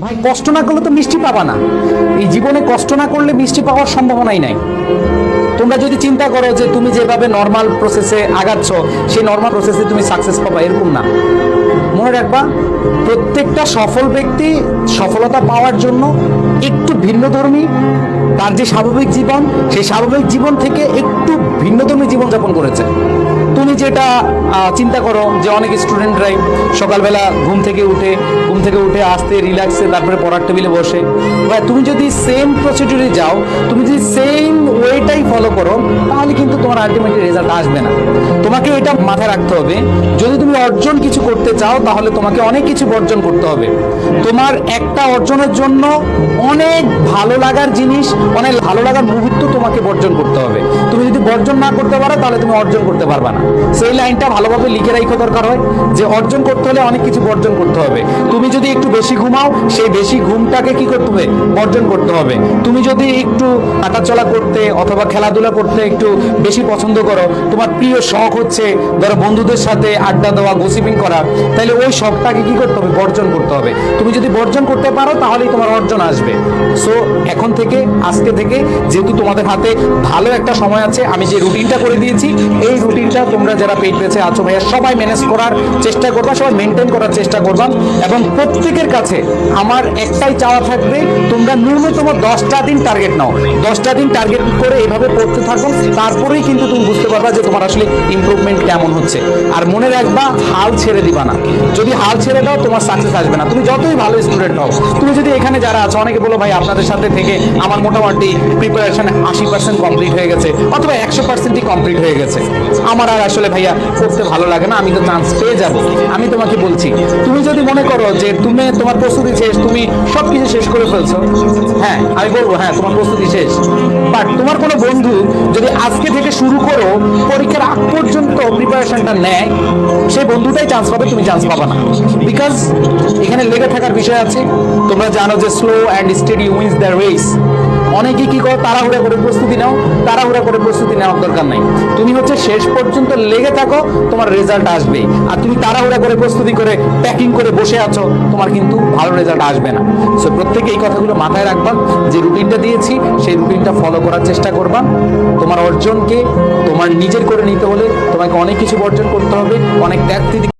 ভাই, কষ্ট না করলে তো মিষ্টি পাবা না। এই জীবনে কষ্ট না করলে মিষ্টি পাওয়ার সম্ভাবনাই নাই। তোমরা যদি চিন্তা করো যে তুমি যেভাবে নর্মাল প্রসেসে আগাচ্ছ, সেই নর্মাল প্রসেসে তুমি সাকসেস পাবা, এরকম না। মনে রাখবা, প্রত্যেকটা সফল ব্যক্তি সফলতা পাওয়ার জন্য একটু ভিন্নধর্মী। তার যে স্বাভাবিক জীবন, সেই স্বাভাবিক জীবন থেকে একটু ভিন্নধর্মী জীবনযাপন করেছে। তুমি যেটা চিন্তা করো যে অনেক স্টুডেন্টরাই সকালবেলা ঘুম থেকে উঠে, ঘুম থেকে উঠে আসতে রিল্যাক্সে তারপরে পড়ার টেবিলে বসে। বা তুমি যদি সেম প্রসিডিউরে যাও, তুমি যদি সেম ওয়েটাই ফলো করো, তাহলে কিন্তু তোমার আলটিমেটলি রেজাল্ট আসবে না। তোমাকে এটা মাথায় রাখতে হবে, যদি তুমি অর্জন কিছু করতে চাও, তাহলে তোমাকে অনেক কিছু বর্জন করতে হবে। তোমার একটা অর্জনের জন্য অনেক ভালো লাগার জিনিস, অনেক ভালো লাগার মুহূর্ত তোমাকে বর্জন করতে হবে। তুমি বর্জন না করতে পারো, তাহলে তুমি অর্জন করতে পারবে না। সেই লাইনটা ভালোভাবে লিখে রাখা দরকার হয়, যে অর্জন করতে হলে অনেক কিছু বর্জন করতে হবে। তুমি যদি একটু বেশি ঘুমাও, সেই বেশি ঘুমটাকে কি করতে হবে? বর্জন করতে হবে। তুমি যদি একটু হাঁটাচলা করতে অথবা খেলাধুলা করতে একটু বেশি পছন্দ করো, তোমার প্রিয় শখ হচ্ছে ধরো বন্ধুদের সাথে আড্ডা দেওয়া গোসিপিং করা, তাহলে ওই শখটাকে কি করতে হবে? বর্জন করতে হবে। তুমি যদি বর্জন করতে পারো, তাহলেই তোমার অর্জন আসবে। সো এখন থেকে, আজকে থেকে, যেহেতু তোমাদের হাতে ভালো একটা সময় আছে আমি যে রুটিনটা করে দিয়েছি, এই রুটিনটা তোমরা যারা পেট পেছে আছো ভাইয়া, সবাই ম্যানেজ করার চেষ্টা করবা, সবাই মেনটেন করার চেষ্টা করবা এবং প্রত্যেকের কাছে আমার একটাই চাওয়া থাকবে, তোমরা ন্যূনতম দশটা দিন টার্গেট নাও। দশটা দিন টার্গেট করে এভাবে পড়তে থাকো, তারপরেই কিন্তু তুমি বুঝতে পারবা যে তোমার আসলে ইমপ্রুভমেন্ট কেমন হচ্ছে। আর মনে রাখবা, হাল ছেড়ে দিবা না। যদি হাল ছেড়ে দাও, তোমার সাকসেস আসবে না। তুমি যতই ভালো স্টুডেন্ট হও, তুমি যদি এখানে যারা আছো, অনেকে বলো, ভাই, আপনাদের সাথে থেকে আমার মোটামুটি প্রিপারেশন আশি পার্সেন্ট কমপ্লিট হয়ে গেছে। অথবা একশো পার্সেন্টই কমপ্লিট হয়ে গেছে। আমার আর আসলে ভাইয়া পড়তে ভালো লাগে না, আমি তো চান্স পেয়ে যাব। আমি তোমাকে বলছি, তুমি যদি মনে করো যে তুমি তোমার প্রস্তুতি শেষ, তুমি সব কিছু শেষ করে ফেলছো হ্যাঁ আমি বলব হ্যাঁ তোমার প্রস্তুতি শেষ। বাট তোমার কোনো বন্ধু যদি আজকে থেকে শুরু করো, পরীক্ষার আগ পর্যন্ত প্রিপারেশনটা নেয়, সেই বন্ধুটাই চান্স পাবে, তুমি চান্স পাবা না। বিকজ এখানে লেগে থাকার বিষয় আছে, তোমরা জানো যে slow and steady wins the race অনেকেই কি করো? তাড়াহুড়া করে প্রস্তুতি নাও, তাড়াহুড়া করে প্রস্তুতি নেওয়ার দরকার নাই। তুমি হচ্ছে শেষ পর্যন্ত লেগে থাকো, তোমার রেজাল্ট আসবে। আর তুমি তাড়াহুড়া করে প্রস্তুতি করে প্যাকিং করে বসে আছো, তোমার কিন্তু ভালো রেজাল্ট আসবে না। সো প্রত্যেকে এই কথাগুলো মাথায় রাখবা, যে রুটিনটা দিয়েছি, সেই রুটিনটা ফলো করার চেষ্টা করবা। তোমার অর্জনকে তোমার নিজের করে নিতে হলে তোমাকে অনেক কিছু বর্জন করতে হবে অনেক ত্যাগ